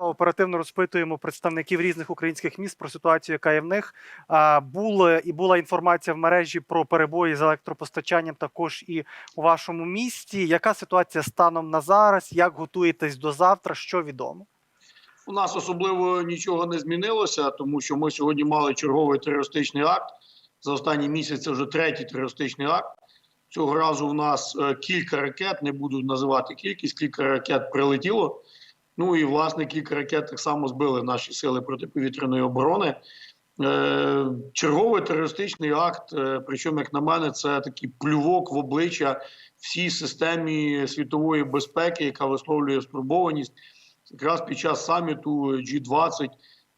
Оперативно розпитуємо представників різних українських міст про ситуацію, яка є в них. А, Були і була інформація в мережі про перебої з електропостачанням також і у вашому місті. Яка ситуація станом на зараз? Як готуєтесь до завтра? Що відомо? У нас особливо нічого не змінилося, тому що ми сьогодні мали черговий терористичний акт. За останній місяць вже третій терористичний акт. Цього разу в нас е, кілька ракет, не буду називати кількість, кілька ракет прилетіло. Ну і власне кілька ракет так само збили наші сили протиповітряної оборони. Е, черговий терористичний акт, е, причому, як на мене, це такий плювок в обличчя всій системі світової безпеки, яка висловлює спробованість якраз під час саміту G20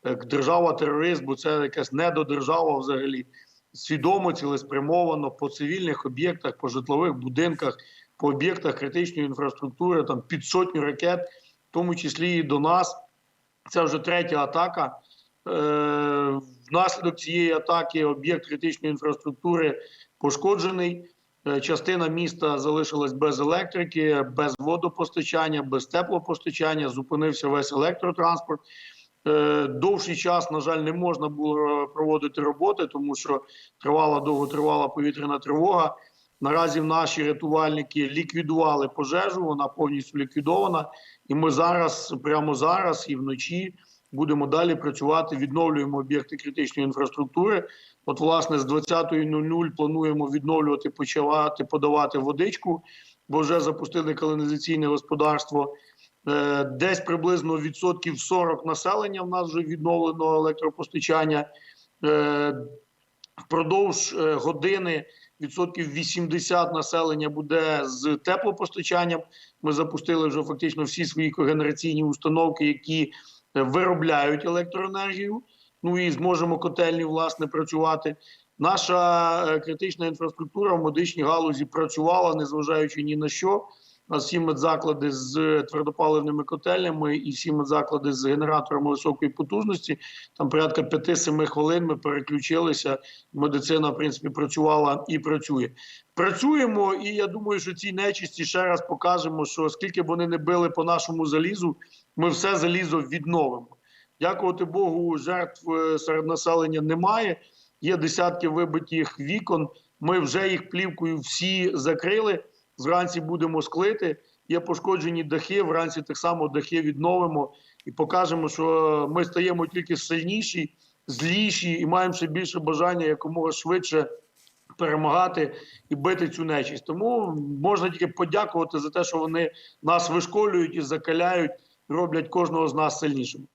як держава-терорист, бо це якась недодержава взагалі. Свідомо, цілеспрямовано по цивільних об'єктах, по житлових будинках, по об'єктах критичної інфраструктури, там під сотню ракет, в тому числі і до нас. Це вже третя атака. Е, Внаслідок цієї атаки об'єкт критичної інфраструктури пошкоджений. Е, Частина міста залишилась без електрики, без водопостачання, без теплопостачання. Зупинився весь електротранспорт. Е, Довший час, на жаль, не можна було проводити роботи, тому що тривала довготривала повітряна тривога. Наразі наші рятувальники ліквідували пожежу, вона повністю ліквідована. І ми зараз, прямо зараз і вночі, будемо далі працювати. Відновлюємо об'єкти критичної інфраструктури. От, власне, з 20.00 плануємо відновлювати, почати подавати водичку, бо вже запустили каналізаційне господарство. Е, Десь приблизно відсотків 40 населення в нас вже відновлено електропостачання. Е, Впродовж е, години відсотків 80 населення буде з теплопостачанням. Ми запустили вже фактично всі свої когенераційні установки, які е, виробляють електроенергію. Ну і зможемо котельні власне працювати. Наша е, критична інфраструктура в медичній галузі працювала, незважаючи ні на що. У всі медзаклади з твердопаливними котельнями і всі медзаклади з генераторами високої потужності. Там порядка 5-7 хвилин ми переключилися. Медицина, в принципі, працювала і працює. Працюємо, і я думаю, що ці нечисті ще раз покажемо, що скільки б вони не били по нашому залізу, ми все залізо відновимо. Дякувати Богу, жертв е, серед населення немає. Є десятки вибитих вікон. Ми вже їх плівкою всі закрили. Зранці будемо склити. Є пошкоджені дахи. Вранці так само дахи відновимо і покажемо, що ми стаємо тільки сильніші, зліші і маємо ще більше бажання якомога швидше перемагати і бити цю нечисть. Тому можна тільки подякувати за те, що вони нас вишколюють і закаляють, роблять кожного з нас сильнішим.